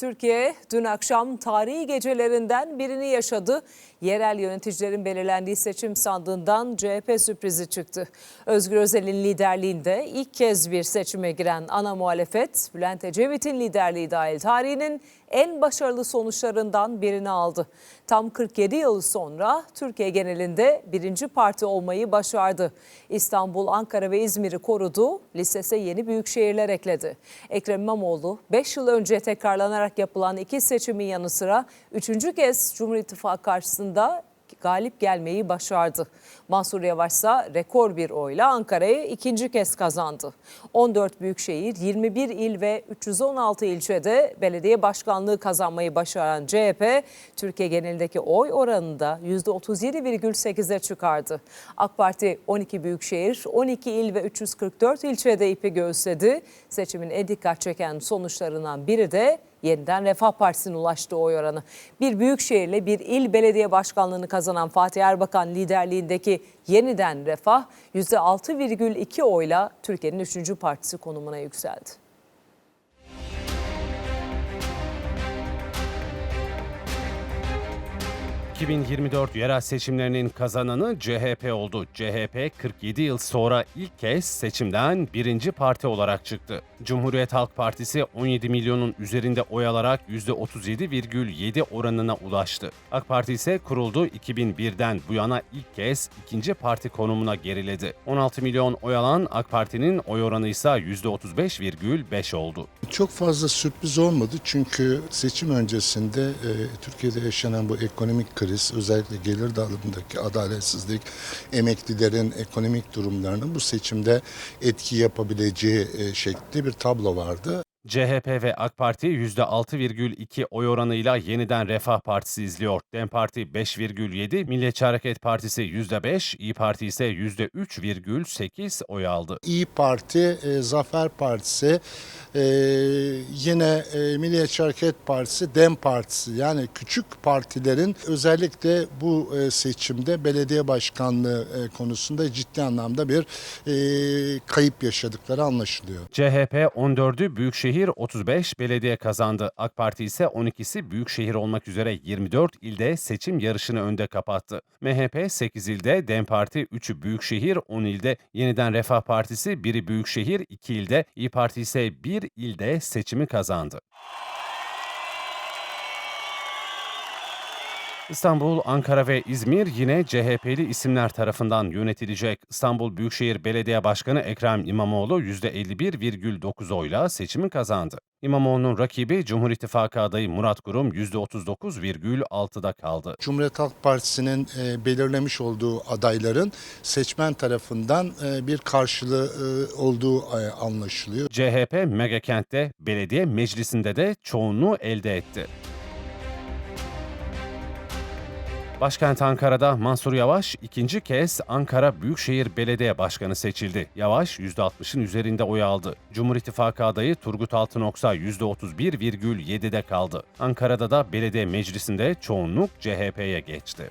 Türkiye dün akşam tarihi gecelerinden birini yaşadı. Yerel yöneticilerin belirlendiği seçim sandığından CHP sürprizi çıktı. Özgür Özel'in liderliğinde ilk kez bir seçime giren ana muhalefet, Bülent Ecevit'in liderliği dahil tarihinin en başarılı sonuçlarından birini aldı. Tam 47 yıl sonra Türkiye genelinde birinci parti olmayı başardı. İstanbul, Ankara ve İzmir'i korudu, listese yeni büyük şehirler ekledi. Ekrem İmamoğlu 5 yıl önce tekrarlanarak yapılan iki seçimin yanı sıra üçüncü kez Cumhur İttifakı karşısında galip gelmeyi başardı. Mansur Yavaş ise rekor bir oyla Ankara'yı ikinci kez kazandı. 14 büyükşehir, 21 il ve 316 ilçede belediye başkanlığı kazanmayı başaran CHP, Türkiye genelindeki oy oranını da %37,8'e çıkardı. AK Parti 12 büyükşehir, 12 il ve 344 ilçede ipi göğüsledi. Seçimin en dikkat çeken sonuçlarından biri de yeniden Refah Partisi'nin ulaştığı oy oranı. Bir büyük şehirle bir il belediye başkanlığını kazanan Fatih Erbakan liderliğindeki yeniden Refah %6,2 oyla Türkiye'nin 3. partisi konumuna yükseldi. ...2024 yerel seçimlerinin kazananı CHP oldu. CHP 47 yıl sonra ilk kez seçimden birinci parti olarak çıktı. Cumhuriyet Halk Partisi 17 milyonun üzerinde oy alarak %37,7 oranına ulaştı. AK Parti ise kuruldu 2001'den bu yana ilk kez ikinci parti konumuna geriledi. 16 milyon oy alan AK Parti'nin oy oranı ise %35,5 oldu. Çok fazla sürpriz olmadı çünkü seçim öncesinde e, Türkiye'de yaşanan bu ekonomik kriz, özellikle gelir dağılımındaki adaletsizlik, emeklilerin ekonomik durumlarının bu seçimde etki yapabileceği e, şeklinde bir tablo vardı. CHP ve AK Parti %6,2 oy oranıyla yeniden Refah Partisi izliyor. DEM Parti 5,7, Milliyetçi Hareket Partisi %5, İyi Parti ise %3,8 oy aldı. İyi Parti, e, Zafer Partisi, e, yine e, Milliyetçi Hareket Partisi, DEM Partisi yani küçük partilerin özellikle bu e, seçimde belediye başkanlığı e, konusunda ciddi anlamda bir e, kayıp yaşadıkları anlaşılıyor. CHP 14'ü Büyükşehir 35 belediye kazandı. AK Parti ise 12'si Büyükşehir olmak üzere 24 ilde seçim yarışını önde kapattı. MHP 8 ilde, DEM Parti 3'ü Büyükşehir, 10 ilde, Yeniden Refah Partisi 1'i Büyükşehir, 2 ilde, İyi Parti ise 1 ilde seçimi kazandı. İstanbul, Ankara ve İzmir yine CHP'li isimler tarafından yönetilecek. İstanbul Büyükşehir Belediye Başkanı Ekrem İmamoğlu %51,9 oyla seçimi kazandı. İmamoğlu'nun rakibi Cumhur İttifakı adayı Murat Kurum %39,6'da kaldı. Cumhuriyet Halk Partisi'nin e, belirlemiş olduğu adayların seçmen tarafından e, bir karşılığı e, olduğu anlaşılıyor. CHP Megakent'te belediye meclisinde de çoğunluğu elde etti. Başkent Ankara'da Mansur Yavaş ikinci kez Ankara Büyükşehir Belediye Başkanı seçildi. Yavaş %60'ın üzerinde oy aldı. Cumhur İttifakı adayı Turgut Altınoksa %31,7'de kaldı. Ankara'da da belediye meclisinde çoğunluk CHP'ye geçti.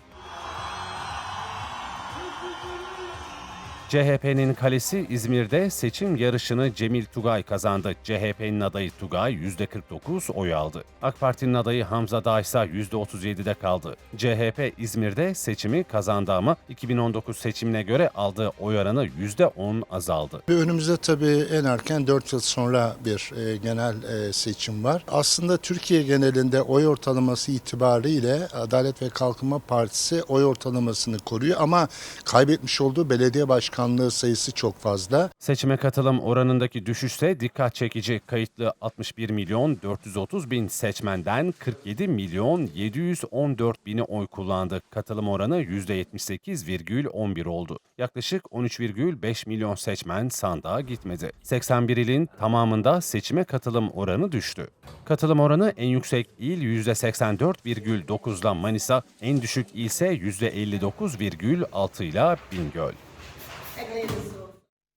CHP'nin kalesi İzmir'de seçim yarışını Cemil Tugay kazandı. CHP'nin adayı Tugay %49 oy aldı. AK Parti'nin adayı Hamza Dağ ise %37'de kaldı. CHP İzmir'de seçimi kazandı ama 2019 seçimine göre aldığı oy oranı %10 azaldı. Önümüzde tabii en erken 4 yıl sonra bir e, genel e, seçim var. Aslında Türkiye genelinde oy ortalaması itibariyle Adalet ve Kalkınma Partisi oy ortalamasını koruyor ama kaybetmiş olduğu belediye başkanlığı sayısı çok fazla. Seçime katılım oranındaki düşüşse dikkat çekici. Kayıtlı 61 milyon 430 bin seçmenden 47 milyon 714 bini oy kullandı. Katılım oranı %78,11 oldu. Yaklaşık 13,5 milyon seçmen sandığa gitmedi. 81 ilin tamamında seçime katılım oranı düştü. Katılım oranı en yüksek il %84,9'la Manisa, en düşük ilse %59,6 ile Bingöl.